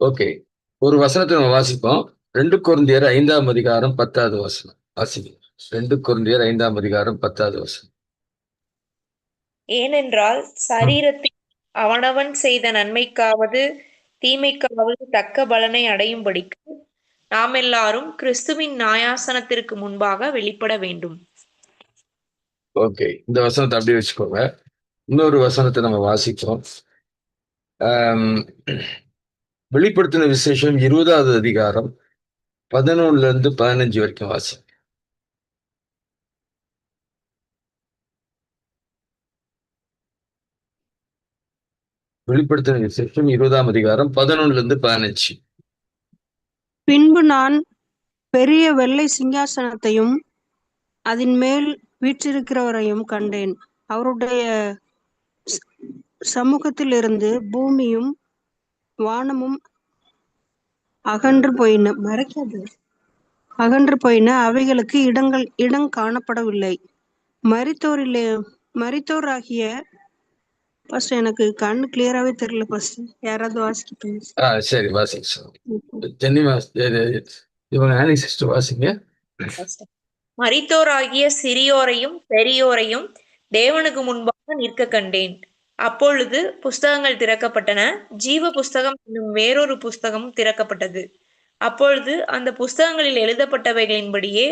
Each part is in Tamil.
ஓகே. ஒரு வசனத்தை நம்ம வாசிப்போம். ரெண்டு குருந்தியர் ஐந்தாம் அதிகாரம் பத்தாவது வசனம். வாசிப்போம் ரெண்டு குருந்தியர் ஐந்தாம் அதிகாரம் பத்தாவது வசனம். ஏனென்றால் சரீரத்தில் அவனவன் செய்த நன்மைக்காவது தீமைக்காவது தக்க பலனை அடையும்படிக்கு நாம் எல்லாரும் கிறிஸ்துவின் நியாயாசனத்திற்கு முன்பாக வெளிப்பட வேண்டும். ஓகே. இந்த வசனத்தை அப்படியே வச்சுக்கோங்க. இன்னொரு வசனத்தை நம்ம வாசிப்போம். வெளிப்படுத்தின விசேஷம் இருபதாவது அதிகாரம் பதினொன்னுல இருந்து பதினஞ்சு வரைக்கும் வாசி வெளிப்படுத்தின விசேஷம் இருபதாம் அதிகாரம் பதினொன்னுல இருந்து பதினஞ்சு. பின்பு நான் பெரிய வெள்ளை சிங்காசனத்தையும் அதன் மேல் வீற்றிருக்கிறவரையும் கண்டேன். அவருடைய சமூகத்திலிருந்து பூமியும் வானமும் அகன்று போயின. மறைக்காது. அகன்று போயின. அவைகளுக்கு இடங்கள் இடம் காணப்படவில்லை. மரித்தோரிலே மரித்தோராகிய ஃபர்ஸ்ட் எனக்கு கண்ணு கிளியராவே தெரியல ஃபர்ஸ்ட் யாராவது வாசிக்கிட்டு ஆ சரி வாசிங்க ஜென்னி இவங்க ஆனி சிஸ்டர் வாசிங்க. மரித்தோராகிய சிறியோரையும் பெரியோரையும் தேவனுக்கு முன்பாக நிற்க கண்டேன். அப்பொழுது புஸ்தகங்கள் திறக்கப்பட்டன. ஜீவ புஸ்தகம் என்னும் வேறொரு புஸ்தகம் திறக்கப்பட்டது. அப்பொழுது அந்த புஸ்தகங்களில் எழுதப்பட்டவைகளின்படியே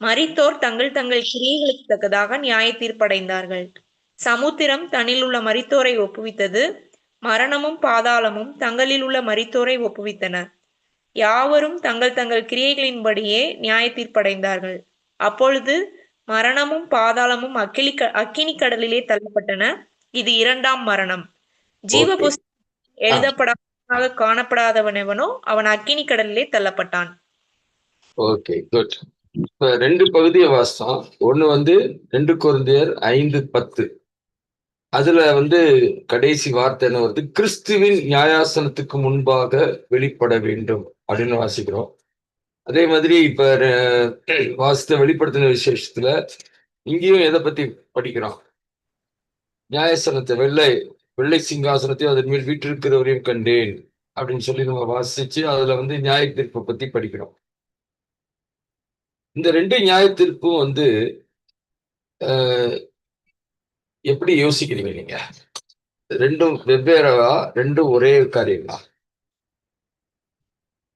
மரித்தோர் தங்கள் தங்கள் கிரியைகளுக்கு தக்கதாக நியாய தீர்ப்படைந்தார்கள் சமுத்திரம் தன்னில் உள்ள மரித்தோரை ஒப்புவித்தது. மரணமும் பாதாளமும் தங்களில் உள்ள மரித்தோரை ஒப்புவித்தன. யாவரும் தங்கள் தங்கள் கிரியைகளின்படியே நியாய தீர்ப்படைந்தார்கள் அப்பொழுது மரணமும் பாதாளமும் அக்கினி அக்கினி கடலிலே தள்ளப்பட்டன. இது இரண்டாம் மரணம். ஜீவ. புஸ்தகம் எழுதப்படாத காணப்படாதவனவனோ அவன் அக்கினி கடலிலே தள்ளப்பட்டான். Okay good. இப்ப ரெண்டு பகுதியை வாசித்தோம். ஒண்ணு வந்து ரெண்டு குருந்தியர் ஐந்து பத்து. அதுல வந்து கடைசி வார்த்தை என்ன வருது? கிறிஸ்துவின் நியாயாசனத்துக்கு முன்பாக வெளிப்பட வேண்டும் அப்படின்னு வாசிக்கிறோம். அதே மாதிரி இப்ப வாசித்த வெளிப்படுத்தின விசேஷத்துல இங்கேயும் எதை பத்தி படிக்கிறோம்? நியாயசனத்தை வெள்ளை வெள்ளை சிங்காசனத்தையும் அதன் மேல் வீட்டிருக்கிறவரையும் கண்டேன் அப்படின்னு சொல்லி நம்ம வாசிச்சு அதுல வந்து நியாய தீர்ப்பை பத்தி படிக்கிறோம். இந்த ரெண்டு நியாய தீர்ப்பும் வந்து எப்படி யோசிக்கிறீங்க நீங்க? ரெண்டும் வெவ்வேறவா ரெண்டும் ஒரே காரியங்களா?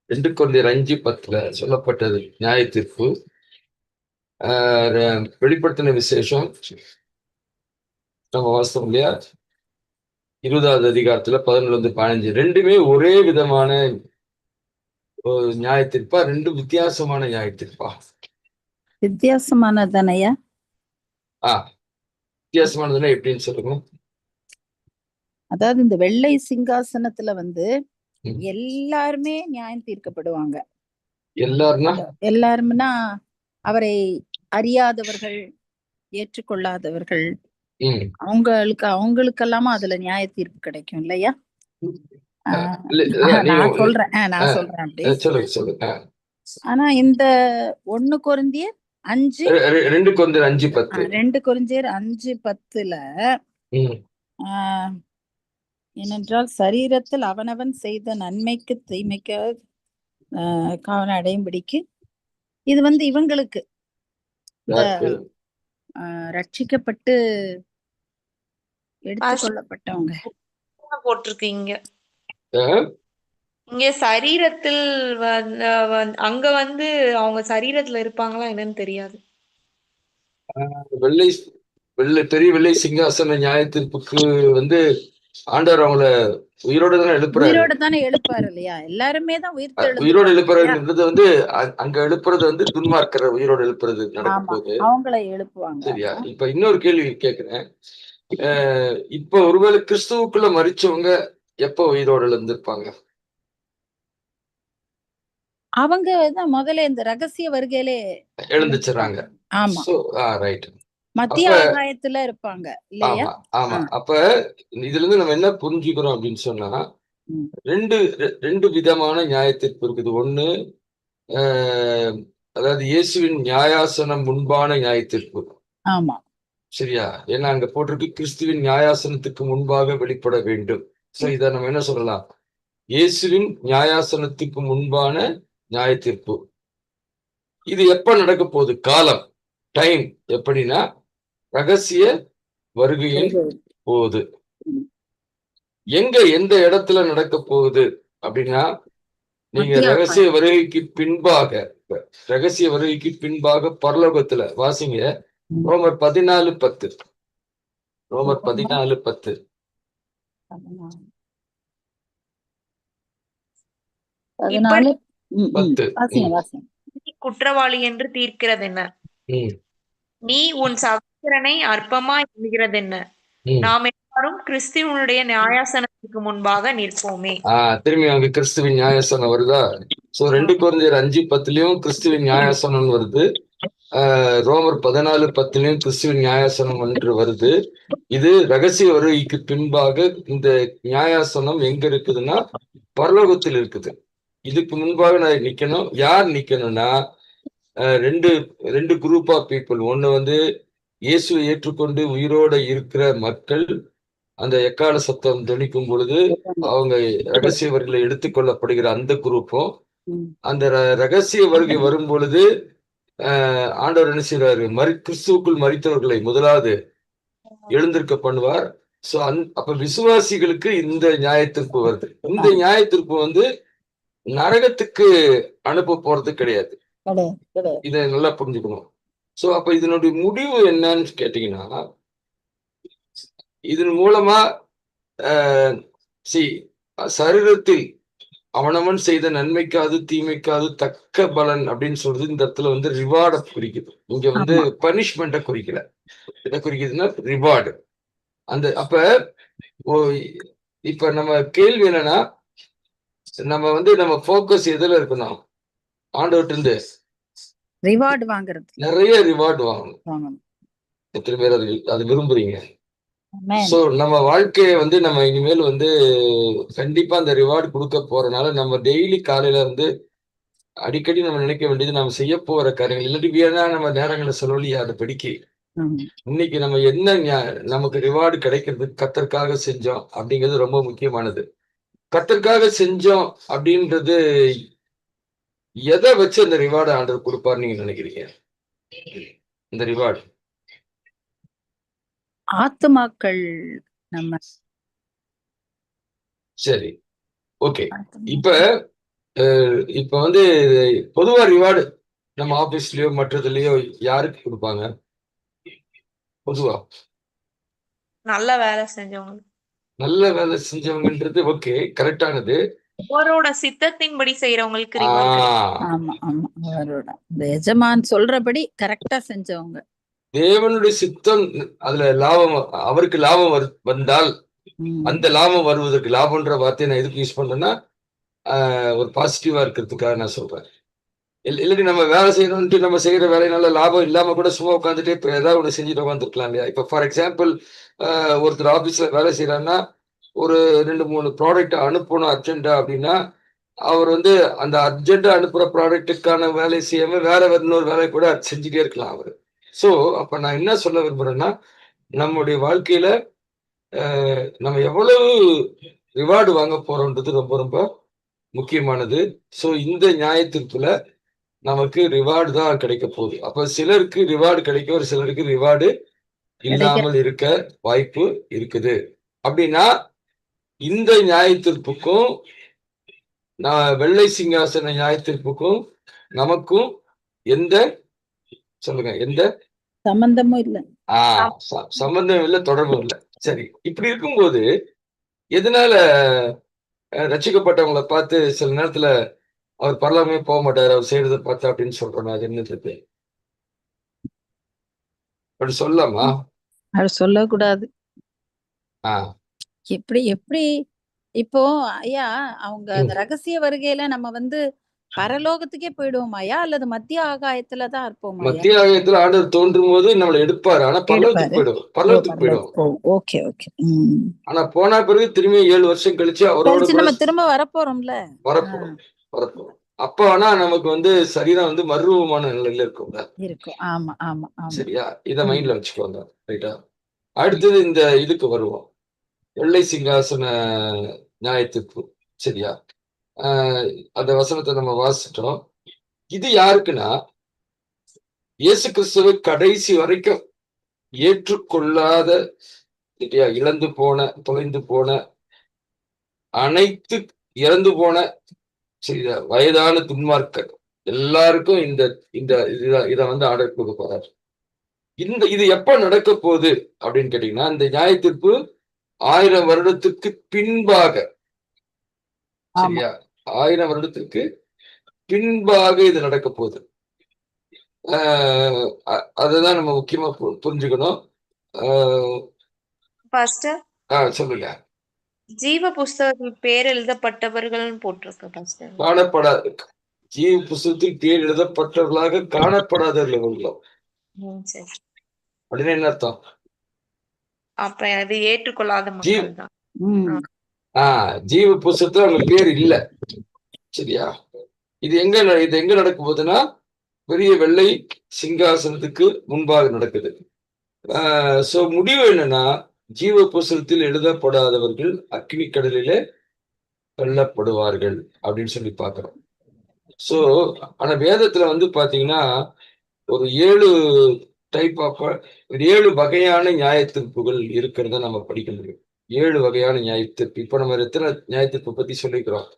ரெண்டு கொண்டியர் அஞ்சு பத்துல சொல்லப்பட்டது நியாய தீர்ப்பு. ஆஹ் வெளிப்படுத்தின விசேஷம் நம்ம வாஸ்தவம் இல்லையா? இருபதாவது அதிகாரத்துல பதினொன்று வந்து பதினஞ்சு. ரெண்டுமே ஒரே விதமான ஒரு நியாய தீர்ப்பா ரெண்டு வித்தியாசமான நியாய தீர்ப்பா? வித்தியாசமானதானயா ஆ வித்தியாசமானதுன்னா எப்படின்னு சொல்லுங்க. அதாவது இந்த வெள்ளை சிங்காசனத்துல வந்து. எல்லாருமே நியாயம் தீர்க்கப்படுவாங்க. எல்லாருன்னா? எல்லாரும்னா அவரை அறியாதவர்கள் ஏற்றுக்கொள்ளாதவர்கள் ம். அவங்களுக்கு அவங்களுக்கெல்லாமா அதுல நியாய தீர்ப்பு கிடைக்கும் இல்லையா? நான் சொல்றேன். நான் சொல்றேன் அப்படி. ஆனா இந்த ஒண்ணு குருந்திய அஞ்சு ரெண்டு கொண்டியர் அஞ்சு பத்து. ரெண்டு குறிஞ்சியர் அஞ்சு பத்துல ஏனென்றால் சரீரத்தில் அவனவன் செய்த நன்மைக்கு தீமைக்கு காவல் அடையும்படிக்கு இது வந்து இவங்களுக்கு. ரட்சிக்கப்பட்டு எடுத்துக்கொள்ளப்பட்டவங்க போட்டிருக்கீங்க. இங்க சரீரத்தில் அங்க வந்து அவங்க சரீரத்துல இருப்பாங்களா என்னன்னு தெரியாது. வெள்ளை வெள்ளை பெரிய வெள்ளை சிங்காசன நியாய தீர்ப்புக்கு வந்து ஆண்டவர் அவங்கள உயிரோட தானே எழுப்புறாரு? உயிரோட தானே எழுப்பாரு இல்லையா? எல்லாருமே தான் உயிர் உயிரோட எழுப்புறதுன்றது வந்து அங்க எழுப்புறது வந்து துன்மார்க்கிற உயிரோட எழுப்புறது நடக்கும்போது. அவங்கள எழுப்புவாங்க. சரியா? இப்ப இன்னொரு கேள்வி கேக்குறேன். இப்ப ஒருவேளை கிறிஸ்துவுக்குள்ள மறிச்சவங்க எப்ப உயிரோட எழுந்திருப்பாங்க? அவங்க தான் முதல்ல இந்த ரகசிய வருகையிலே எழுந்துச்சுறாங்க. ஆமா. சோ ரைட் மத்திய ஆகாயத்துல இருப்பாங்க இல்லையா? ஆமா. அப்ப இதுல இருந்து நம்ம என்ன புரிஞ்சுக்கிறோம் அப்படின்னு சொன்னா. ரெண்டு ரெண்டு விதமான நியாய தீர்ப்பு இருக்குது. ஒண்ணு அதாவது இயேசுவின் நியாயாசனம் முன்பான நியாய தீர்ப்பு ஆமா. சரியா? ஏன்னா அங்க போட்டிருக்கு கிறிஸ்துவின் நியாயாசனத்துக்கு முன்பாக வெளிப்பட வேண்டும். சோ இத நம்ம என்ன சொல்லலாம்? இயேசுவின் நியாயாசனத்துக்கு முன்பான நியாய தீர்ப்பு இது எப்ப நடக்க போகுது? காலம். டைம். எப்படின்னா ரகசிய வருகையின் போகுது எங்க எந்த இடத்துல நடக்க போகுது அப்படின்னா நீங்க ரகசிய வருகைக்கு பின்பாக ரகசிய வருகைக்கு பின்பாக பரலோகத்துல வாசிங்க. ரோமர் பதினாலு பத்து. ரோமர் பதினாலு பத்து. குற்றவாளி என்று தீர்க்கிறதென்ன? ம், நீ உன் சகோதரனை அற்பமா எண்ணுகிறதென்ன? ம். நாம் எல்லாரும் கிறிஸ்துவனுடைய நியாயாசனத்துக்கு முன்பாக நிற்போமே. திரும்பி அங்க கிறிஸ்துவின் நியாயாசனம் வருதா? சோ ரெண்டு குழந்தையர் அஞ்சு பத்துலயும் கிறிஸ்துவின் நியாயாசனம் வருது. ரோமர் பதினாலு பத்துலயும் கிறிஸ்துவின் நியாயாசனம் என்று வருது. இது ரகசிய வருகைக்கு பின்பாக இந்த நியாயாசனம் எங்க இருக்குதுன்னா பரலோகத்தில் இருக்குது. இதுக்கு முன்பாக நான் நிக்கணும். யார் நிக்கணும்னா ரெண்டு ரெண்டு குரூப் ஆஃப் பீப்புள் ஒண்ணு வந்து இயேசுவை ஏற்றுக்கொண்டு உயிரோட இருக்கிற மக்கள் அந்த எக்கால சத்தம் தொனிக்கும் பொழுது அவங்க ரகசிய வருகையில எடுத்துக்கொள்ளப்படுகிற அந்த குரூப்பும். அந்த ரகசிய வருகை வரும் பொழுது ஆஹ் ஆண்டவர் என்ன செய்வாரு? மறி கிறிஸ்துவுக்குள் மறித்தவர்களை முதலாவது எழுந்திருக்க பண்ணுவார். சோ அந் அப்ப விசுவாசிகளுக்கு இந்த நியாயத்தீர்ப்பு வருது. இந்த நியாயத்தீர்ப்பு வந்து நரகத்துக்கு அனுப்ப போறது கிடையாது. இதை நல்லா புரிஞ்சுக்கணும். சோ அப்ப இதனுடைய முடிவு என்னன்னு கேட்டீங்கன்னா இதன் மூலமா சி சரீரத்தில் அவனவன் செய்த நன்மைக்காது தீமைக்காது தக்க பலன் அப்படின்னு சொல்றது இந்த இடத்துல வந்து ரிவார்டை குறிக்குது. இங்க வந்து பனிஷ்மெண்ட்டை குறிக்கல. என்ன குறிக்குதுன்னா ரிவார்டு அந்த அப்ப ஓ இப்ப நம்ம கேள்வி என்னன்னா நம்ம வந்து நம்ம ஃபோக்கஸ் எதுல இருக்கணும்? ஆண்டவர்கிட்ட இருந்து. ரிவார்டு வாங்குறது. நிறைய ரிவார்டு வாங்கணும். எத்தனை பேர் அது அது விரும்புறீங்க. சோ நம்ம வாழ்க்கையை வந்து நம்ம இனிமேல் வந்து கண்டிப்பா அந்த ரிவார்டு கொடுக்க போறனால நம்ம டெய்லி காலையில வந்து அடிக்கடி நம்ம நினைக்க வேண்டியது நம்ம செய்ய போற காரியங்கள். இல்லாட்டி வேணா நம்ம நேரங்களை செலவழியா அதை படிக்க. இன்னைக்கு நம்ம என்ன நமக்கு ரிவார்டு கிடைக்கிறது கத்தற்காக செஞ்சோம் அப்படிங்கிறது ரொம்ப முக்கியமானது. கத்தற்காக செஞ்சோம் அப்படின்றது எதை வச்சு அந்த ரிவார்டு ஆண்டவர் கொடுப்பார் நீங்க நினைக்கிறீங்க? இந்த ரிவார்டு ஆத்துமாக்கள் நம்ம. சரி. ஓகே இப்ப இப்ப வந்து பொதுவா ரிவார்டு நம்ம ஆபீஸ்லயோ மற்றதுலயோ யாருக்கு கொடுப்பாங்க? பொதுவா. நல்ல வேலை செஞ்சவங்க நல்ல வேலை செஞ்சவங்கன்றது ஓகே கரெக்டானது அவரோட சித்தத்தின்படி செய்யறவங்களுக்கு ஆமா ஆமா அவரோட. எஜமான் சொல்றபடி கரெக்டா செஞ்சவங்க. தேவனுடைய சித்தம் அதுல லாபம் அவருக்கு லாபம் வரு- வந்தால். அந்த லாபம் வருவதற்கு லாபம்ன்ற வார்த்தையை நான் எதுக்கு யூஸ் பண்றேன்னா ஆஹ், ஒரு பாசிட்டிவா இருக்கிறதுக்காக நான் சொல்றேன். இல்ல- இல்லாட்டி நம்ம வேலை செய்யணும்ட்டு நம்ம செய்யற வேலையினால லாபம் இல்லாம கூட சும்மா உட்காந்துட்டு இப்ப ஏதாவது ஒண்ணு செஞ்சுட்டு உட்காந்துருக்கலாம் இல்லையா? இப்ப ஃபார் எக்ஸாம்பிள் ஒருத்தர் ஆபீஸ்ல வேலை செய்யறாருன்னா ஒரு ரெண்டு மூணு ப்ராடக்ட் அனுப்பணும் அர்ஜென்டா அப்படின்னா அவர் வந்து அந்த அர்ஜென்டா அனுப்புற ப்ராடக்ட்டுக்கான வேலை செய்யாம வேற வேற இன்னொரு வேலை கூட செஞ்சுட்டே இருக்கலாம் அவரு. ஸோ அப்ப நான் என்ன சொல்ல விரும்புறேன்னா நம்முடைய வாழ்க்கையில நம்ம எவ்வளவு ரிவார்டு வாங்க போறோம்ன்றது ரொம்ப ரொம்ப முக்கியமானது. ஸோ இந்த நியாயத்திற்குள்ள நமக்கு ரிவார்டு தான் கிடைக்க போகுது. அப்ப சிலருக்கு ரிவார்டு கிடைக்கும் ஒரு சிலருக்கு ரிவார்டு இல்லாமல் இருக்க வாய்ப்பு இருக்குது. அப்படின்னா இந்த நியாயத்தீர்ப்புக்கும் நான் வெள்ளை சிங்காசன நியாயத்தீர்ப்புக்கும் நமக்கும் எந்த சொல்லுங்க எந்த? சம்பந்தமும் இல்ல. ஆஹ் சம்பந்தம் இல்லை தொடர்பும் இல்லை. சரி இப்படி இருக்கும்போது எதனால அஹ், ரட்சிக்கப்பட்டவங்கள பார்த்து சில நேரத்துல அவர் பரலாமே போக மாட்டார் அவர் செய்யறதை பார்த்து அப்படின்னு சொல்றோம் அது என்னது அப்படி சொல்லலாமா? அது சொல்லக்கூடாது. ஆஹ் எப்படி எப்படி? இப்போ ஐயா அவங்க அந்த ரகசிய வருகையில நம்ம வந்து பரலோகத்துக்கே போயிடுவோமாயா அல்லது மத்திய ஆகாயத்துல தான் இருப்போமா மத்திய ஆலயத்துல ஆண்டவர் தோன்றும் போது நம்மளை எடுப்பாரு. ஆனா பரலோகத்துக்கு போயிடும் பரலோகத்துக்கு போயிடும் ஓகே ஓகே. ஆனா போன பிறகு திரும்பி ஏழு வருஷம் கழிச்சு அவரோட நம்ம திரும்ப வரப்போறோம்ல. வரப்போறோம் வரப்போறோம். அப்ப ஆனா நமக்கு வந்து சரீரம் வந்து மறுரூபமான நிலையில இருக்கும்ல. இருக்கும். ஆமா ஆமா சரியா? இத. மைண்ட்ல வச்சுக்கோங்க ரைட்டா? அடுத்தது இந்த இதுக்கு வருவோம். வெள்ளை சிங்காசன நியாயத்திற்கு சரியா? அந்த வசனத்தை நம்ம வாசிட்டோம் இது யாருக்குன்னா இயேசு கிறிஸ்துவை கடைசி வரைக்கும் ஏற்றுக்கொள்ளாத சரியா இழந்து போன தொலைந்து போன அனைத்து இறந்து போன சரியா வயதான துன்மார்க்கர். எல்லாருக்கும் இந்த இந்த இத வந்து ஆடை கொடுக்க போறாரு. இந்த இது எப்ப நடக்க போகுது அப்படின்னு கேட்டீங்கன்னா இந்த நியாய தீர்ப்பு ஆயிரம் வருடத்துக்கு பின்பாக. சரியா? ஆயிரம் வருடத்துக்கு பின்பாக இது நடக்க போகுது. அதுதான் நம்ம முக்கியமா பு- புரிஞ்சுக்கணும். ஆஹ் பாஸ்டர்? ஆஹ் சொல்லுங்க. ஜீவ புஸ்தகத்தில் பேர் எழுதப்பட்டவர்கள்னு போட்டிருக்கு பாஸ்டர். காணப்படாத ஜீவ புஸ்தகத்தில் பேர் எழுதப்பட்டவர்களாக சரி. அப்படின்னு என்ன அர்த்தம்? அப்ப அது ஏற்றுக்கொள்ளாத மக்கள் தான். ஜீவ புஸ்தகத்துல அவங்க பேர் இல்ல. சரியா? இது எங்க இது எங்க நடக்க போகுதுன்னா பெரிய வெள்ளை சிங்காசனத்துக்கு முன்பாக நடக்குது. ஆஹ் சோ முடிவு என்னன்னா ஜீவ புஸ்தகத்தில் எழுதப்படாதவர்கள் அக்னி கடலிலே தள்ளப்படுவார்கள் அப்படின்னு சொல்லி பார்க்கிறோம். சோ ஆனா வேதத்துல வந்து பாத்தீங்கன்னா ஒரு ஏழு டைப் ஆஃப் ஒரு ஏழு வகையான நியாய தீர்ப்புகள் இருக்கிறத நம்ம படிக்க முடியும். ஏழு வகையான நியாய தீர்ப்பு இப்ப நம்ம எத்தனை நியாய தீர்ப்பு பத்தி சொல்லிக்கிறோம்?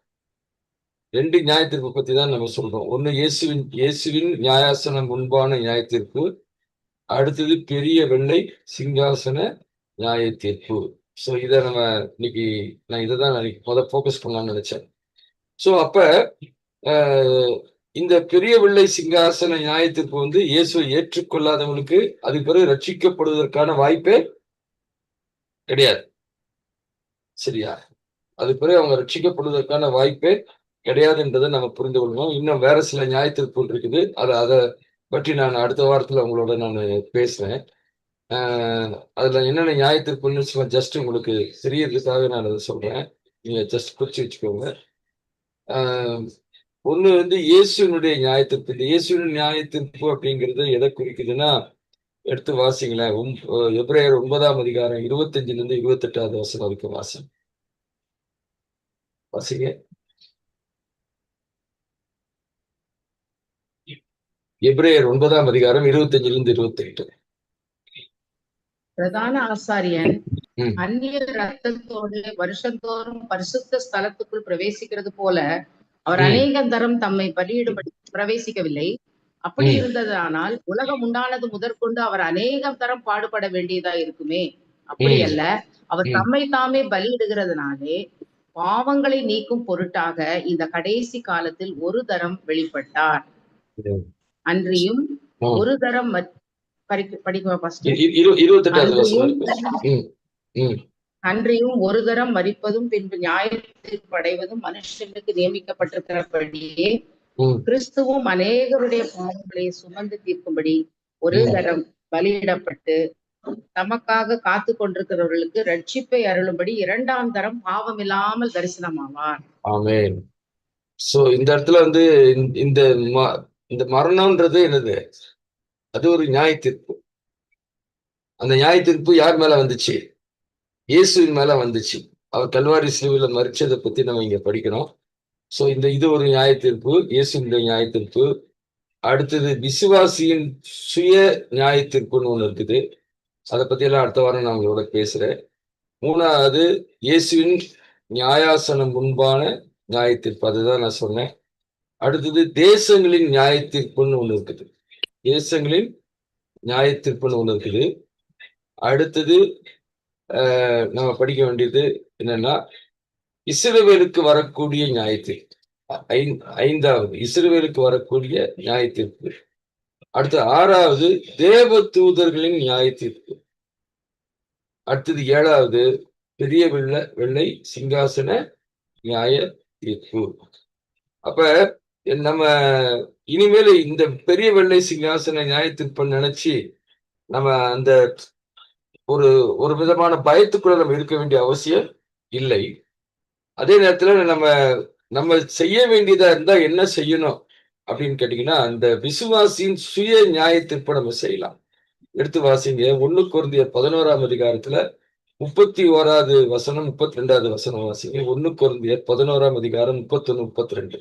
ரெண்டு நியாய தீர்ப்பு பத்தி தான் நம்ம சொல்றோம். ஒண்ணு இயேசுவின் இயேசுவின் நியாயாசனம் முன்பான நியாய தீர்ப்பு அடுத்தது பெரிய வெள்ளை சிங்காசன நியாய தீர்ப்பு ஸோ இதை நம்ம இன்னைக்கு நான் இதை தான் நான் முத ஃபோக்கஸ் பண்ணலாம்னு நினைச்சேன். ஸோ அப்ப இந்த பெரிய வெள்ளை சிங்காசன நியாய தீர்ப்பு வந்து இயேசுவை ஏற்றுக்கொள்ளாதவங்களுக்கு அது பிறகு ரட்சிக்கப்படுவதற்கான வாய்ப்பே கிடையாது. சரியா? அது பிறகு அவங்க ரட்சிக்கப்படுவதற்கான வாய்ப்பே கிடையாதுன்றதை நம்ம புரிந்து கொள்ளணும் இன்னும் வேற சில நியாய தீர்ப்புகள் இருக்குது. அதை அதை பற்றி நான் அடுத்த வாரத்தில் உங்களோட நான் பேசுறேன். அதில் என்னென்ன நியாய தீர்ப்புன்னு சும்மா ஜஸ்ட் உங்களுக்கு தெரியறதுக்காக நான் அதை சொல்றேன். நீங்கள் ஜஸ்ட் குறிச்சு வச்சுக்கோங்க. ஒண்ணு வந்து இயேசுனுடைய நியாய தீர்ப்பு இந்த இயேசுவின் நியாய தீர்ப்பு அப்படிங்கிறது எதை குறிக்குதுன்னா எடுத்து வாசிங்களேன். எபிரேயர் ஒன்பதாம் அதிகாரம் இருபத்தஞ்சுல இருந்து இருபத்தெட்டாவது வசனம் வரைக்கும் வாசி வாசிங்க. எபிரேயர் ஒன்பதாம் அதிகாரம் இருபத்தஞ்சுல இருந்து இருபத்தெட்டு. பிரதான ஆசாரியன். அந்நிய ரத்தத்தோடு வருஷந்தோறும் பரிசுத்த ஸ்தலத்துக்குள் பிரவேசிக்கிறது போல அவர். அநேக தரம் தம்மை பலியிடும்படி பிரவேசிக்கவில்லை அப்படி. இருந்ததானால் உலகம் உண்டானது முதற்கொண்டு அவர் அநேகம் தரம் பாடுபட வேண்டியதா இருக்குமே அப்படி. அல்ல அவர். தம்மை தாமே பலியிடுகிறதுனாலே பாவங்களை நீக்கும் பொருட்டாக இந்த கடைசி காலத்தில் ஒரு தரம் வெளிப்பட்டார். அன்றியும். ஒரு தரம் படிக்க படிக்க அன்றியும் ஒரு தரம் மறிப்பதும் பின்பு நியாய தீர்ப்படைவதும் மனுஷனுக்கு நியமிக்கப்பட்டிருக்கிறபடியே கிறிஸ்துவும் அநேகருடைய பாவங்களை சுமந்து தீர்க்கும்படி ஒரு. தரம் பலியிடப்பட்டு தமக்காக காத்து கொண்டிருக்கிறவர்களுக்கு ரட்சிப்பை அருளும்படி இரண்டாம் தரம் பாவம் இல்லாமல் தரிசனமாவார். ஆமென். சோ இந்த இடத்துல வந்து இந்த- இந்த மரணம்ன்றது என்னது? அது ஒரு நியாய தீர்ப்பு அந்த நியாய தீர்ப்பு யார் மேல வந்துச்சு? இயேசுவின் மேல வந்துச்சு. அவர் கல்வாரி சிலுவையில மறிச்சதை பத்தி நம்ம இங்க படிக்கிறோம் சோ இந்த இது ஒரு நியாய தீர்ப்பு இயேசுவின் நியாய தீர்ப்பு அடுத்தது விசுவாசியின் சுய நியாய தீர்ப்புன்னு ஒண்ணு இருக்குது. அதை பத்தி எல்லாம் அடுத்த வாரம் நான் உங்களோட பேசுறேன். மூணாவது இயேசுவின் நியாயாசனம் முன்பான நியாய தீர்ப்பு அதுதான் நான் சொன்னேன். அடுத்தது தேசங்களின் நியாய தீர்ப்புன்னு ஒண்ணு இருக்குது. தேசங்களின் நியாய தீர்ப்புன்னு ஒண்ணு இருக்குது. அடுத்தது நம்ம படிக்க வேண்டியது என்னன்னா இஸ்ரவேலுக்கு வரக்கூடிய நியாய ஐந்தாவது இஸ்ரவேலுக்கு வரக்கூடிய நியாய தீர்ப்பு அடுத்து ஆறாவது தேவ தூதர்களின் நியாய அடுத்தது ஏழாவது பெரிய வெள்ளை வெள்ளை சிங்காசன நியாய தீர்ப்பு அப்ப நம்ம இனிமேல் இந்த பெரிய வெள்ளை சிங்காசன நியாய தீர்ப்பை நினைச்சு நம்ம அந்த ஒரு ஒரு விதமான பயத்துக்குள்ள நம்ம இருக்க வேண்டிய அவசியம் இல்லை. அதே நேரத்துல நம்ம நம்ம செய்ய வேண்டியதா இருந்தா என்ன செய்யணும் அப்படின்னு கேட்டீங்கன்னா அந்த விசுவாசியின் சுய நியாயத்திற்ப நம்ம செய்யலாம். எடுத்து வாசிங்க. ஒண்ணு குருந்திய பதினோராம் அதிகாரத்துல முப்பத்தி ஓராவது வசனம் முப்பத்தி ரெண்டாவது வசனம் வாசிங்க. ஒண்ணு குழந்தையர் பதினோராம் அதிகாரம் முப்பத்தொன்னு முப்பத்தி ரெண்டு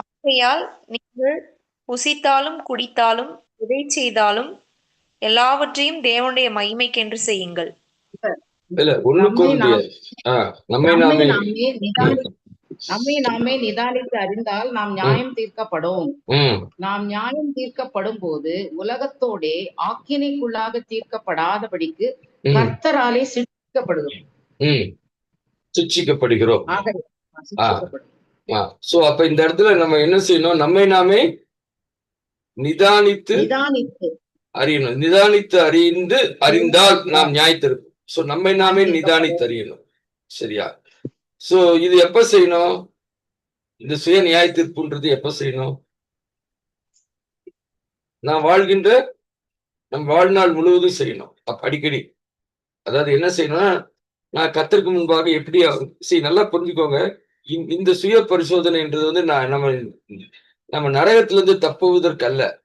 ஆகையால் நீங்கள் புசித்தாலும் குடித்தாலும் எதை செய்தாலும் எல்லாவற்றையும் தேவனுடைய மகிமைக்கென்று செய்யுங்கள். நம்மை நாமே நாமே நிதானி நம்மை நாமே நிதானித்து அறிந்தால் நாம் நியாயம் தீர்க்கப்படும். ம். நாம் நியாயம் தீர்க்கப்படும் போது உலகத்தோடே ஆக்கினைக்குள்ளாக தீர்க்கப்படாதபடிக்கு கர்த்தராலே சிக்ஷிக்கப்படுகிறோம் ஆக சிக்ஷிக்கப்படும். சோ அப்ப இந்த இடத்துல நம்ம என்ன செய்யணும்? நம்மை நாமே நிதானித்து நிதானித்து. அறியணும். நிதானித்து அறிந்து அறிந்தால் நாம் நியாயத்திருப்போம் சோ நம்மை நாமே நிதானித்து அறியணும். சரியா? சோ இது எப்ப செய்யணும்? இந்த சுய நியாயத்தீர்ப்புன்றது எப்ப செய்யணும்? நான் வாழ்கின்ற நம் வாழ்நாள் முழுவதும் செய்யணும். அப்ப அடிக்கடி. அதாவது என்ன செய்யணும்னா நான் கத்தருக்கு முன்பாக எப்படி சரி நல்லா புரிஞ்சுக்கோங்க. இந்த- இந்த சுய பரிசோதனைன்றது வந்து நான் நம்ம நம்ம நரகத்திலிருந்து தப்புவதற்கு அல்ல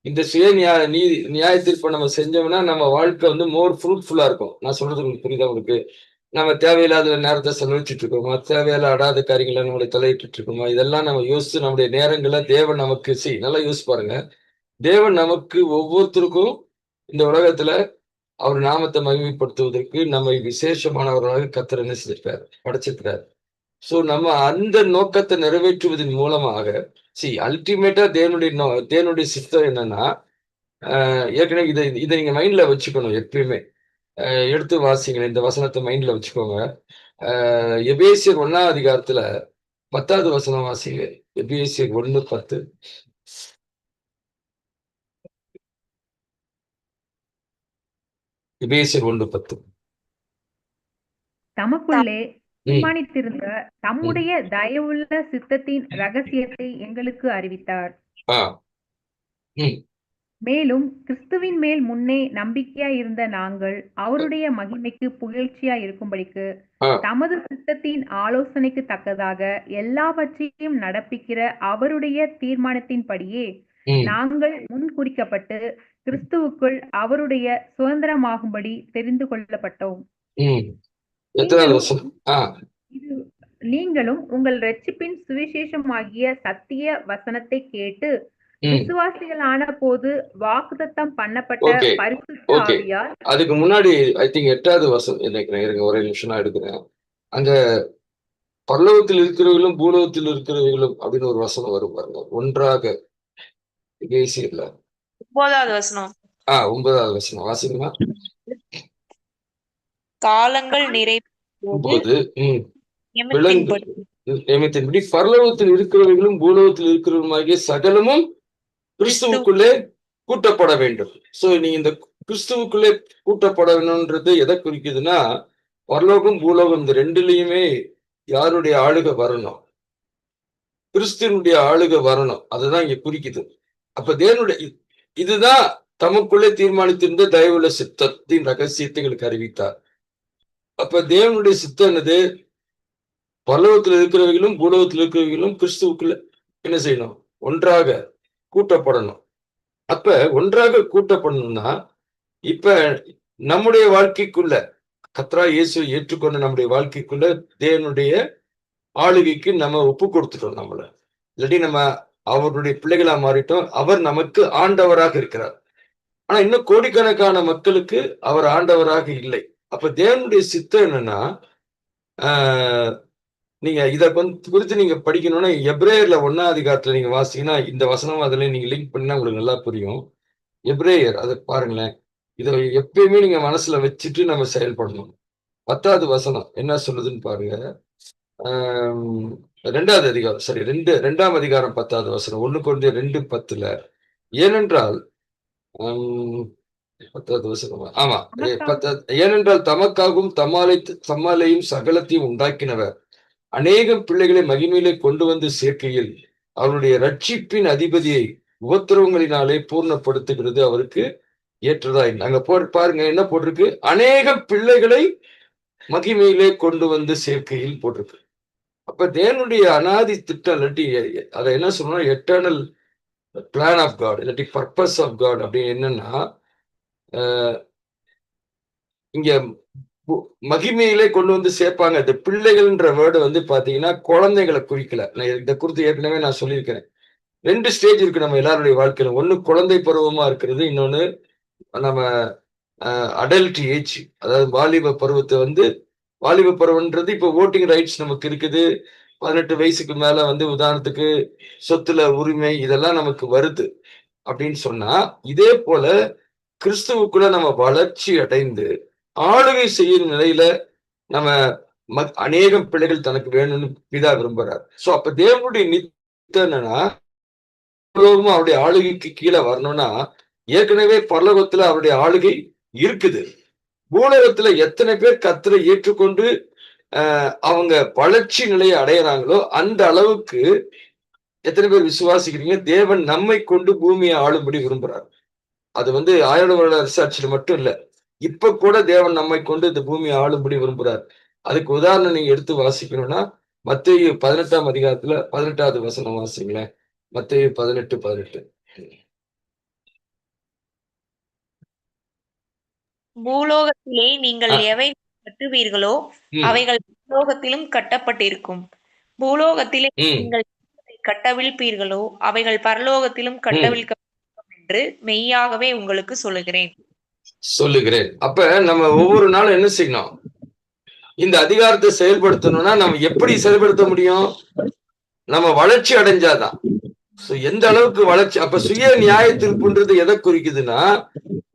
இந்த சுய நியாய நீதி நியாய தீர்ப்பை நம்ம செஞ்சோம்னா நம்ம வாழ்க்கை வந்து மோர் ஃப்ரூட்ஃபுல்லா இருக்கும். நான் சொல்றது உங்களுக்கு புரியுதா உங்களுக்கு? நம்ம தேவையில்லாத நேரத்தை செலவழிச்சிட்டு இருக்கோமா? தேவையில்லாத காரியங்களை நம்மளை தலையிட்டு இருக்கோமா? இதெல்லாம் நம்ம யோசிச்சு நம்முடைய நேரங்களை தேவன் நமக்கு சி நல்லா யோசிச்சு பாருங்க. தேவன் நமக்கு ஒவ்வொருத்தருக்கும் இந்த உலகத்துல அவர் நாமத்தை மகிமைப்படுத்துவதற்கு நம்மை விசேஷமானவர்களாக கத்திர என்ன செஞ்சிருக்காரு? படைச்சிருக்கிறாரு. சோ நம்ம அந்த நோக்கத்தை நிறைவேற்றுவதன் மூலமாக சி அல்டிமேட்டா தேவனுடைய நோ தேவனுடைய சித்தம் என்னன்னா ஏற்கனவே இதை இதை நீங்க மைண்ட்ல வச்சுக்கணும் எப்பயுமே. எடுத்து வாசிங்க இந்த வசனத்தை மைண்ட்ல வச்சுக்கோங்க. எபேசியர் ஒன்னாம் அதிகாரத்துல பத்தாவது வசனம் வாசிங்க. எபேசியர் ஒன்னு பத்து. எபேசியர் ஒன்று பத்து. தமக்குள்ளே தீர்மானித்திருந்த தம்முடைய தயவுள்ள சித்தத்தின் ரகசியத்தை எங்களுக்கு அறிவித்தார். மேலும் கிறிஸ்துவின் மேல் முன்னே நம்பிக்கையாய் இருந்த நாங்கள் அவருடைய மகிமைக்கு புகழ்ச்சியாய் இருக்கும்படிக்கு. தமது சித்தத்தின் ஆலோசனைக்கு தக்கதாக எல்லாவற்றையும் நடப்பிக்கிற அவருடைய தீர்மானத்தின்படியே நாங்கள் முன் குறிக்கப்பட்டு கிறிஸ்துவுக்குள் அவருடைய சுதந்திரமாகும்படி தெரிந்து கொள்ளப்பட்டோம். நீங்களும் உங்கள் இரட்சிப்பின் சுவிசேஷமாகிய சத்திய வசனத்தை கேட்டு ம். விசுவாசிகளான போது வாக்குத்தத்தம் பண்ணப்பட்ட. பரிசுத்த அதுக்கு முன்னாடி ஐ திங்க் எட்டாவது வசனம் நினைக்கிறேன் இருங்க ஒரே நிமிஷம் நான் எடுக்கிறேன். அங்க பரலோகத்தில் இருக்கிறவர்களும் பூலோகத்தில் இருக்கிறவர்களும் அப்படின்னு ஒரு வசனம் வரும் பாருங்க. ஒன்றாக ஒன்பதாவது வசனம். ஆ ஒன்பதாவது வசனம். வாசிக்கமா காலங்கள் நிறைவேறும் போது ம் நியமத்தின்படி பரலோகத்தில் இருக்கிறவர்களும் பூலோகத்தில் இருக்கிறவருமாகிய சகலமும் கிறிஸ்துவுக்குள்ளே கூட்டப்பட வேண்டும். சோ நீ இந்த கிறிஸ்துவுக்குள்ளே கூட்டப்பட வேணும்ன்றது எதை குறிக்குதுன்னா பரலோகம் பூலோகம் இந்த ரெண்டுலயுமே யாருடைய ஆளுகை வரணும்? கிறிஸ்துவனுடைய ஆளுகை வரணும். அதுதான் இங்க குறிக்குது. அப்ப தேவனுடைய இதுதான் தமக்குள்ளே தீர்மானித்திருந்த தயவுள்ள சித்தத்தின் ரகசியத்தை எங்களுக்கு அறிவித்தார். அப்ப தேவனுடைய சித்தம் என்னது? பல்லவத்தில் இருக்கிறவர்களும் பூலோகத்தில் இருக்கிறவர்களும் கிறிஸ்துவுக்குள்ள என்ன செய்யணும்? ஒன்றாக கூட்டப்படணும். அப்ப ஒன்றாக கூட்டப்படணும்னா இப்ப நம்முடைய வாழ்க்கைக்குள்ள கத்ரா இயேசு ஏற்றுக்கொண்ட நம்முடைய வாழ்க்கைக்குள்ள தேவனுடைய ஆளுகைக்கு நம்ம ஒப்பு கொடுத்துட்டோம் நம்மள. இல்லாட்டி நம்ம அவருடைய பிள்ளைகளா மாறிட்டோம். அவர் நமக்கு ஆண்டவராக இருக்கிறார். ஆனா இன்னும் கோடிக்கணக்கான மக்களுக்கு அவர் ஆண்டவராக இல்லை. அப்ப தேவனுடைய சித்தம் என்னன்னா நீங்க இதை குறித்து நீங்க படிக்கணும்னா எப்ரேயர்ல ஒன்னா அதிகாரத்துல நீங்க வாசிங்கன்னா இந்த வசனம் அதுல நீங்க லிங்க் பண்ணா உங்களுக்கு நல்லா புரியும். எப்ரேயர் அதை பாருங்களேன். இதை எப்பயுமே நீங்க மனசுல வச்சுட்டு நம்ம செயல்படணும். பத்தாவது வசனம் என்ன சொல்லுதுன்னு பாருங்க. ரெண்டாவது அதிகாரம் சரி ரெண்டு ரெண்டாம் அதிகாரம் பத்தாவது வசனம் ஒண்ணு கொண்டு ரெண்டு பத்துல ஏனென்றால் ஆம், ஏனென்றால் தமக்காகவும் தம்மாலை தம்மாலையும் சகலத்தையும் உண்டாக்கினவர். அநேகம் பிள்ளைகளை மகிமையிலே கொண்டு வந்து சேர்க்கையில் அவருடைய ரட்சிப்பின் அதிபதியை உபத்திரவங்களினாலே பூர்ணப்படுத்துகிறது அவருக்கு ஏற்றதாய். அங்க போ பாருங்க என்ன போட்டிருக்கு? அநேக பிள்ளைகளை மகிமையிலே கொண்டு வந்து சேர்க்கையில் போட்டிருக்கு. அப்ப தேவனுடைய அனாதி திட்டம் இல்லாட்டி அதை என்ன சொல்லணும் எட்டர்னல் பிளான் ஆஃப் காட் இல்லாட்டி பர்பஸ் ஆஃப் காட் அப்படின்னு என்னன்னா இங்க மகிமையிலே கொண்டு வந்து சேர்ப்பாங்க. இந்த பிள்ளைகள்ன்ற வேர்டு வந்து பாத்தீங்கன்னா குழந்தைகளை குறிக்கல. நான் இதை குறித்து ஏற்கனவே நான் சொல்லியிருக்கிறேன். ரெண்டு ஸ்டேஜ் இருக்கு நம்ம எல்லாருடைய வாழ்க்கையில. ஒண்ணு குழந்தை பருவமா இருக்கிறது இன்னொன்னு நம்ம அடல்ட் ஏஜ் அதாவது வாலிப பருவத்தை வந்து வாலிப பருவம்ன்றது இப்போ ஓட்டிங் ரைட்ஸ் நமக்கு இருக்குது. பதினெட்டு வயசுக்கு மேல வந்து உதாரணத்துக்கு சொத்துல உரிமை இதெல்லாம் நமக்கு வருது அப்படின்னு சொன்னா இதே போல கிறிஸ்துவுக்குள்ள நம்ம வளர்ச்சி அடைந்து ஆளுகை செய்யும் நிலையில நம்ம ம- அநேகம் பிள்ளைகள் தனக்கு வேணும்னு பிதா விரும்புறார். சோ அப்ப தேவனுடைய நித்தம் என்னன்னா அவருடைய ஆளுகைக்கு கீழே வரணும்னா ஏற்கனவே பரலோகத்துல அவருடைய ஆளுகை இருக்குது. பூலகத்துல எத்தனை பேர் கத்தரை ஏற்றுக்கொண்டு அவங்க வளர்ச்சி நிலையை அடையிறாங்களோ அந்த அளவுக்கு எத்தனை பேர் விசுவாசிக்கிறீங்க? தேவன் நம்மை கொண்டு பூமியை ஆளும்படி விரும்புறாரு. அது வந்து ஆயிரம் வருட ரிசர்ச்ல மட்டும் இல்ல. இப்ப கூட தேவன் நம்மை கொண்டு இந்த பூமியை ஆளும்படி விரும்புறார். அதுக்கு உதாரணம் நீங்க எடுத்து வாசிக்கணும்னா மத்தேயு பதினெட்டாம் அதிகாரத்துல பதினெட்டாவது வசனம் வாசிங்களேன். மத்தேயு பதினெட்டு பதினெட்டு. பூலோகத்திலே நீங்கள். எவை கட்டுவீர்களோ அவைகள் பூலோகத்திலும் கட்டப்பட்டிருக்கும். பூலோகத்திலே நீங்கள் கட்டவிழ்ப்பீர்களோ அவைகள் பரலோகத்திலும் கட்டவிழ்க்கப்படும் என்று மெய்யாகவே உங்களுக்கு சொல்லுகிறேன். சொல்லுகிறேன். அப்ப நம்ம ஒவ்வொரு நாளும் என்ன செய்யணும்? இந்த அதிகாரத்தை செயல்படுத்தணும்னா நம்ம எப்படி செயல்படுத்த முடியும்? நம்ம வளர்ச்சி அடைஞ்சாதான். எந்த அளவுக்கு வளர்ச்சி அப்ப சுய நியாய தீர்ப்புன்றது எதை குறிக்குதுன்னா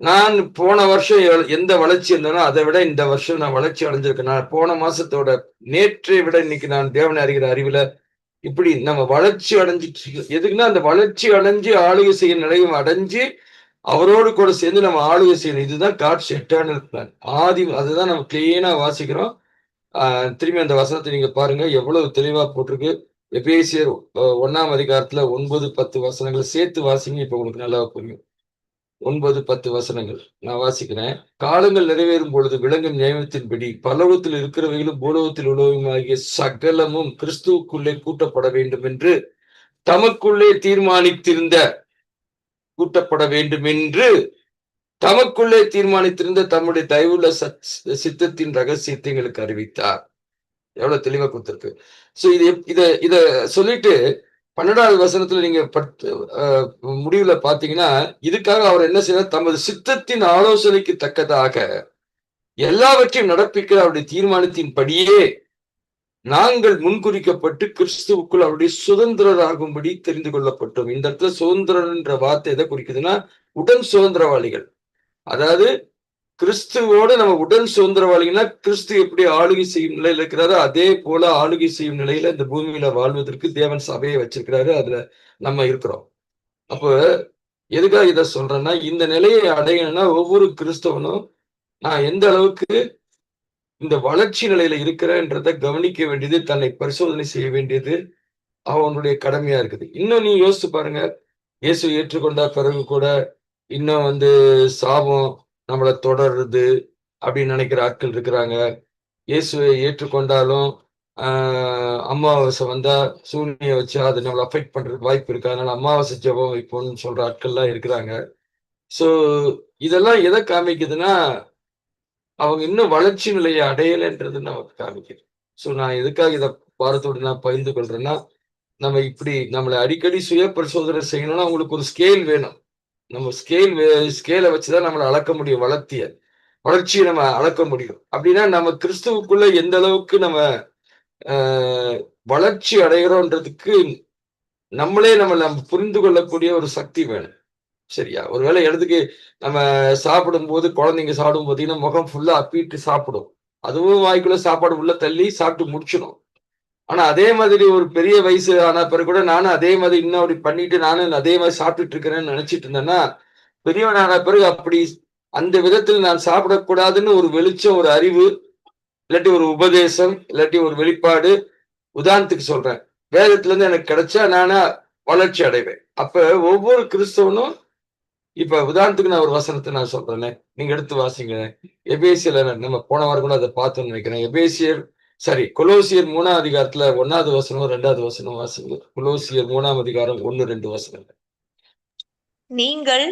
நான் போன வருஷம் எந்த வளர்ச்சி இருந்தனோ அதை விட இந்த வருஷம் நான் வளர்ச்சி அடைஞ்சிருக்கேன். நான் போன மாசத்தோட நேற்றை விட இன்னைக்கு நான் தேவனை அறிகிற அறிவுல இப்படி நம்ம வளர்ச்சி அடைஞ்சிட்டு எதுக்குன்னா அந்த வளர்ச்சி அடைஞ்சு ஆளுகை செய்ய நிலையம் அடைஞ்சு அவரோடு கூட சேர்ந்து நம்ம ஆளுகை செய்யணும். இதுதான் காட்ஸ் எட்டர்னல் பிளான் ஆதி அதுதான் நம்ம கிளீனா வாசிக்கிறோம். திரும்பி அந்த வசனத்தை நீங்க பாருங்க. எவ்வளவு தெளிவா போட்டிருக்கு. எபேசியர் ஒன்னாம் அதிகாரத்துல ஒன்பது பத்து வசனங்களை சேர்த்து வாசிங்க. இப்ப உங்களுக்கு நல்லா புரியும். ஒன்பது பத்து வசனங்கள். நான் வாசிக்கிறேன். காலங்கள் நிறைவேறும் பொழுது விளங்கும் நியமத்தின்படி பல்லவத்தில் இருக்கிறவைகளும் பூலோகத்தில் உள்ளவையுமாகிய சகலமும் கிறிஸ்துவுக்குள்ளே கூட்டப்பட வேண்டும் என்று தமக்குள்ளே தீர்மானித்திருந்த கூட்டப்பட வேண்டும் என்று தமக்குள்ளே தீர்மானித்திருந்த தம்முடைய தயவுள்ள சத்- சித்தத்தின் ரகசியத்தை எங்களுக்கு அறிவித்தார். எவ்வளவு தெளிவா கொடுத்திருக்கு. சோ இது இத இத சொல்லிட்டு பன்னெண்டாவது வசனத்துல நீங்க பத்து முடிவுல பாத்தீங்கன்னா இதுக்காக அவர் என்ன செய்யறார் தமது சித்தத்தின் ஆலோசனைக்கு தக்கதாக எல்லாவற்றையும் நடப்பிக்கிற அவருடைய தீர்மானத்தின் படியே நாங்கள் முன்குறிக்கப்பட்டு கிறிஸ்துவுக்குள் அவருடைய சுதந்திரராகும்படி தெரிந்து கொள்ளப்பட்டோம். இந்த இடத்துல சுதந்திரன்ற வார்த்தை எதை குறிக்குதுன்னா உடன் சுதந்திரவாளிகள் அதாவது கிறிஸ்துவோட நம்ம உடன் சுதந்திரவாளிகள்னா கிறிஸ்து எப்படி ஆளுகை செய்யும் நிலையில இருக்கிறாரோ அதே போல ஆளுகை செய்யும் நிலையில இந்த பூமியில வாழ்வதற்கு தேவன் சபையை வச்சிருக்கிறாரு அதுல நம்ம இருக்கிறோம். அப்போ எதுக்காக இதை சொல்றேன்னா இந்த நிலையை அடையணும்னா ஒவ்வொரு கிறிஸ்தவனும் நான் எந்த அளவுக்கு இந்த வளர்ச்சி நிலையில இருக்கிறேன்றதை கவனிக்க வேண்டியது தன்னை பரிசோதனை செய்ய வேண்டியது அவனுடைய கடமையா இருக்குது. இன்னும் நீ யோசிச்சு பாருங்க இயேசு ஏற்றுக்கொண்ட பிறகு கூட இன்னும் வந்து சாபம் நம்மளை தொடருது அப்படின்னு நினைக்கிற ஆட்கள் இருக்கிறாங்க. இயேசுவை ஏற்றுக்கொண்டாலும் அமாவாசை வந்தா சூழ்நிலையை வச்சு அது நம்மளை அஃபெக்ட் பண்றதுக்கு வாய்ப்பு இருக்கு. அதனால அமாவாசை ஜெபம் வைப்போம்னு சொல்ற ஆட்கள்லாம் இருக்கிறாங்க. ஸோ இதெல்லாம் எதை காமிக்குதுன்னா அவங்க இன்னும் வளர்ச்சி நிலையை அடையலைன்றது நமக்கு காமிக்குது. ஸோ நான் எதுக்காக இதை பாரத்தோடு நான் பகிர்ந்து கொள்றேன்னா நம்ம இப்படி நம்மளை அடிக்கடி சுய பரிசோதனை செய்யணும்னா அவங்களுக்கு ஒரு ஸ்கேல் வேணும். நம்ம ஸ்கேல் ஸ்கேலை வச்சுதான் நம்மளை அளக்க முடியும் வளர்த்திய. வளர்ச்சியை நம்ம அளக்க முடியும். அப்படின்னா நம்ம கிறிஸ்துவுக்குள்ள எந்த அளவுக்கு நம்ம வளர்ச்சி அடைகிறோன்றதுக்கு நம்மளே நம்ம நம்ம புரிந்து கொள்ளக்கூடிய ஒரு சக்தி வேணும். சரியா? ஒருவேளை இடத்துக்கு நம்ம சாப்பிடும்போது குழந்தைங்க சாப்பிடும் பார்த்தீங்கன்னா முகம் ஃபுல்லா அப்பிட்டு சாப்பிடும். அதுவும் வாய்க்குள்ள சாப்பாடு உள்ள தள்ளி சாப்பிட்டு முடிச்சிடும் ஆனா அதே மாதிரி ஒரு பெரிய வயசு ஆன பிறகு கூட நானும் அதே மாதிரி இன்னும் அப்படி பண்ணிட்டு நானும் அதே மாதிரி சாப்பிட்டுட்டு இருக்கிறேன்னு நினைச்சிட்டு இருந்தேன்னா பெரியவன் ஆன பிறகு அப்படி அந்த விதத்தில் நான் சாப்பிடக்கூடாதுன்னு ஒரு வெளிச்சம் ஒரு அறிவு இல்லாட்டி ஒரு உபதேசம் இல்லாட்டி ஒரு வெளிப்பாடு உதாரணத்துக்கு சொல்றேன். வேதத்துல இருந்து எனக்கு கிடைச்சா நானா வளர்ச்சி அடைவேன். அப்ப ஒவ்வொரு கிறிஸ்தவனும் இப்ப உதாரணத்துக்கு நான் ஒரு வசனத்தை நான் சொல்றேனே நீங்க எடுத்து வாசிங்க எபேசியில நம்ம போன வாரம் கூட அதை பார்த்தோம்னு நினைக்கிறேன். எபேசியர் சரி கொலோசியர் மூணாம் அதிகாரத்துல ஒன்னாவது வசனம் ரெண்டாவது வசனம் வாசிங்க. கொலோசியர் மூணாம் அதிகாரம் ஒன்னு ரெண்டு வசனம் நீங்கள்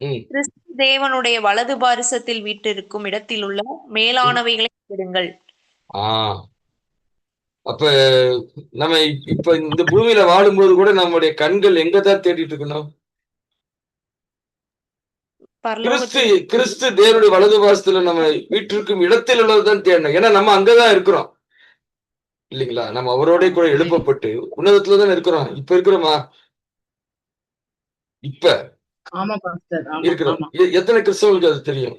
ம் கிறிஸ்து தேவனுடைய வலது பாரிசத்தில் வீட்டிருக்கும் இடத்திலுள்ள மேலானவைகளை தேடுங்கள். ஆ. அப்ப நம்ம இப்ப இந்த பூமியில வாழும்போது கூட நம்முடைய கண்கள் எங்க தான் தேடிட்டு இருக்கணும்? கிறிஸ்து கிறிஸ்து தேவனுடைய வலது பாசத்துல நம்ம வீட்டிற்கும் இடத்தில் உள்ளதுதான் தேடணும். ஏன்னா நம்ம அங்கதான் இருக்கிறோம். இல்லைங்களா? நம்ம அவரோட கூட எழுப்பப்பட்டு உன்னதத்துல தான் இருக்கிறோம். இப்ப இருக்கிறோமா? இப்ப. இருக்கிறோம். எத்தனை கிறிஸ்தவர்களுக்கு அது தெரியும்?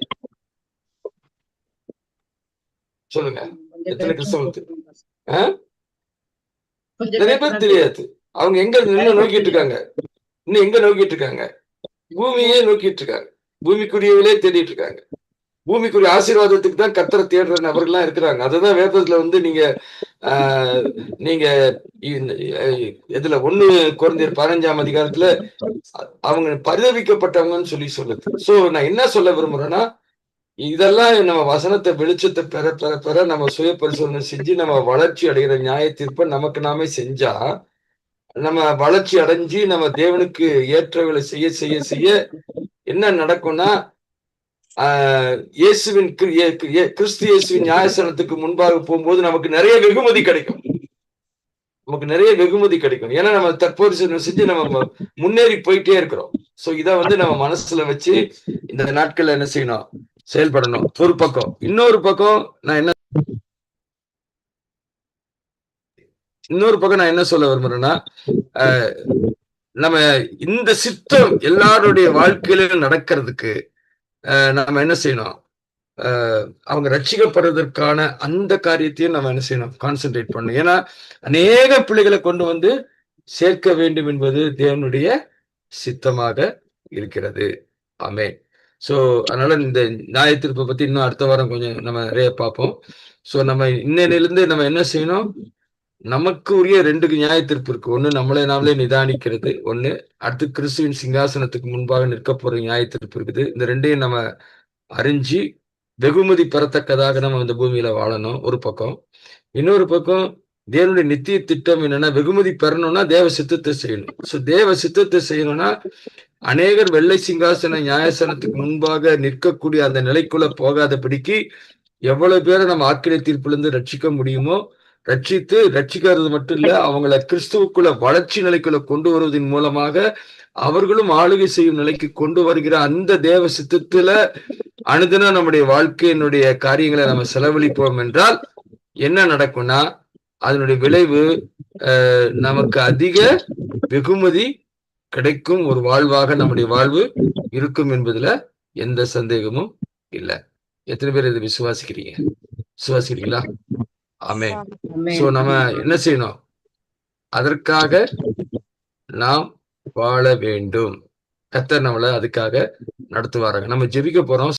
சொல்லுங்க. எத்தனை? கொஞ்சம் நிறைய பேர் தெரியாது. அவங்க எங்க இன்னும் நோக்கிட்டு இருக்காங்க? இன்னும் எங்க நோக்கிட்டு இருக்காங்க? பூமியே நோக்கிட்டு இருக்காங்க. பூமிக்குரியவங்களே தேடிட்டு இருக்காங்க பூமிக்குரிய ஆசீர்வாதத்துக்கு தான் கத்தரை தேடுற நபர்கள்லாம் இருக்கிறாங்க. அதுதான் வேதத்துல வந்து நீங்க ஆஹ், நீங்க இதுல ஒண்ணு குறைந்தர் பதினஞ்சாம் அதிகாரத்துல அவங்க பரிதவிக்கப்பட்டவங்கன்னு சொல்லி சொல்லுது. சோ நான் என்ன சொல்ல விரும்புறேன்னா இதெல்லாம் நம்ம வசனத்தை வெளிச்சத்தை பெற பெற பெற நம்ம சுய பரிசோதனை செஞ்சு நம்ம வளர்ச்சி அடைகிற நியாய தீர்ப்பை நமக்கு நாமே செஞ்சா நம்ம வளர்ச்சி அடைஞ்சு நம்ம தேவனுக்கு ஏற்றவங்களை செய்ய செய்ய செய்ய என்ன நடக்கும்னா ஆஹ் இயேசுவின் ஏ- கிறிஸ்து இயேசுவின் நியாயசனத்துக்கு முன்பாக போகும்போது நமக்கு நிறைய வெகுமதி கிடைக்கும். நமக்கு நிறைய வெகுமதி கிடைக்கும். ஏன்னா நம்ம தற்போது செஞ்சு நம்ம முன்னேறி போயிட்டே இருக்கிறோம். சோ இத வந்து நம்ம மனசுல வச்சு இந்த நாட்கள்ல என்ன செய்யணும்? செயல்படணும். ஒரு பக்கம். இன்னொரு பக்கம் நான் என்ன இன்னொரு பக்கம் நான் என்ன சொல்ல விரும்புறேன்னா ஆஹ் நம்ம இந்த சித்தம் எல்லாருடைய வாழ்க்கையிலும் நடக்கிறதுக்கு ஆஹ் நம்ம என்ன செய்யணும்? ஆஹ் அவங்க ரட்சிக்கப்படுறதற்கான அந்த காரியத்தையும் நம்ம என்ன செய்யணும்? கான்சென்ட்ரேட் பண்ணணும். ஏன்னா அநேக பிள்ளைகளை கொண்டு வந்து சேர்க்க வேண்டும் என்பது தேவனுடைய சித்தமாக இருக்கிறது. ஆமே சோ அதனால இந்த நியாயத்தீர்ப்பை பத்தி இன்னும் அடுத்த வாரம் கொஞ்சம் நம்ம நிறைய பார்ப்போம். சோ நம்ம இன்னையிலிருந்து நம்ம என்ன செய்யணும்? நமக்கு உரிய ரெண்டு நியாயத்தீர்ப்பு இருக்கு. ஒண்ணு நம்மளே நாமளே நிதானிக்கிறது ஒண்ணு அடுத்து கிறிஸ்துவின் சிங்காசனத்துக்கு முன்பாக நிற்க போற நியாயத்தீர்ப்பு இருக்குது. இந்த ரெண்டையும் நம்ம அறிஞ்சு வெகுமதி பெறத்தக்கதாக நம்ம இந்த பூமியில வாழணும் ஒரு பக்கம். இன்னொரு பக்கம் தேவனுடைய நித்திய திட்டம் என்னன்னா வெகுமதி பெறணும்னா தேவ சித்தத்தை செய்யணும். சோ தேவ சித்தத்தை செய்யணும்னா அநேகர் வெள்ளை சிங்காசன நியாயசனத்துக்கு முன்பாக நிற்கக்கூடிய அந்த நிலைக்குள்ள போகாதபடிக்கு எவ்வளவு பேரை நம்ம ஆக்கிரை தீர்ப்பிலிருந்து ரட்சிக்க முடியுமோ ரட்சித்து ரட்சிக்கிறது மட்டும் இல்ல அவங்கள கிறிஸ்துவுக்குள்ள வளர்ச்சி நிலைக்குள்ள கொண்டு வருவதன் மூலமாக அவர்களும் ஆளுகை செய்யும் நிலைக்கு கொண்டு வருகிற அந்த தேவ சித்தத்துல அனுதினம் நம்முடைய வாழ்க்கையினுடைய காரியங்களை நம்ம செலவழிப்போம் என்றால் என்ன நடக்கும்னா அதனுடைய விளைவு அஹ், நமக்கு அதிக வெகுமதி கிடைக்கும் ஒரு வாழ்வாக நம்முடைய வாழ்வு இருக்கும் என்பதுல எந்த சந்தேகமும் இல்லை. எத்தனை பேர் இதை விசுவாசிக்கிறீங்க? விசுவாசிக்கிறீங்களா? ஆமென். சோ நம்ம என்ன செய்யணும்? அதற்காக நாம் வாழ வேண்டும். கத்தர் நம்மளை அதுக்காக நடத்துவாராங்க நம்ம ஜெபிக்க போறோம்.